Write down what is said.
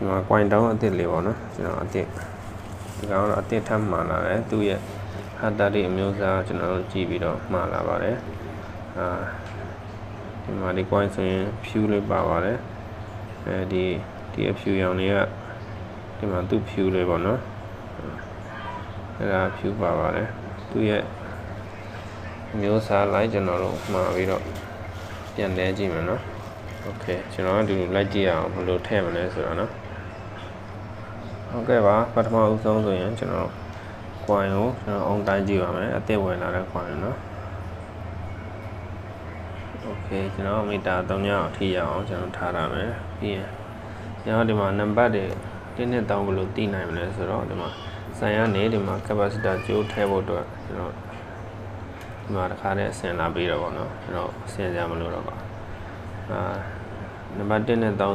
ဒီမှာ coin တောင်းအစ်စ်လေးပေါ့နော်ကျွန်တော်အစ်စ်ဒီကောင်တော့အစ်စ်ထပ်မှန်လာတယ်သူ့ရဲ့ဟာတာတွေအမျိုးအစားကျွန်တော်တို့ကြည့်ပြီးတော့မှန်လာပါတယ်အာဒီမှာဒီ coin ဆိုရင်ဖြူလေးပါပါတယ်အဲဒီဒီအဖြူရောင်လေးကဒီမှာသူ့ဖြူလေးပေါ့နော်အဲဒါဖြူပါပါတယ်သူ့ရဲ့အမျိုးအစားလိုက်ကျွန်တော်တို့မှာပြီးတော့ပြန်လဲကြည့်မယ်နော်โอเคကျွန်တော်ကဒီလိုလိုက်ကြည့်အောင်ဘယ်လိုထည့်မလဲဆိုတော့နော် ဟုတ်ကဲ့ပါပထမဦးဆုံးဆိုရင်ကျွန်တော် coin ကိုကျွန်တော်အုံတိုင်းကြည့်ပါမယ်အသက်ဝင်လာတဲ့ coin နော်โอเคကျွန်တော်မီတာ3ညအောင်ထိရအောင်ကျွန်တော်ထားရမယ်ပြီးရင်ကျွန်တော်ဒီမှာနံပါတ်တွေတင်းနဲ့တောင်းဘယ်လိုသိနိုင်မလဲဆိုတော့ဒီမှာဆိုင်ကနေဒီမှာ capacitor ကျိုးထည့်ဖို့အတွက်ကျွန်တော်ဒီမှာတစ်ခါတည်းအဆင်လာပြီးတော့ဗောနော်ကျွန်တော်အဆင်ကြမလို့တော့ပါအာနံပါတ်1နဲ့တောင်း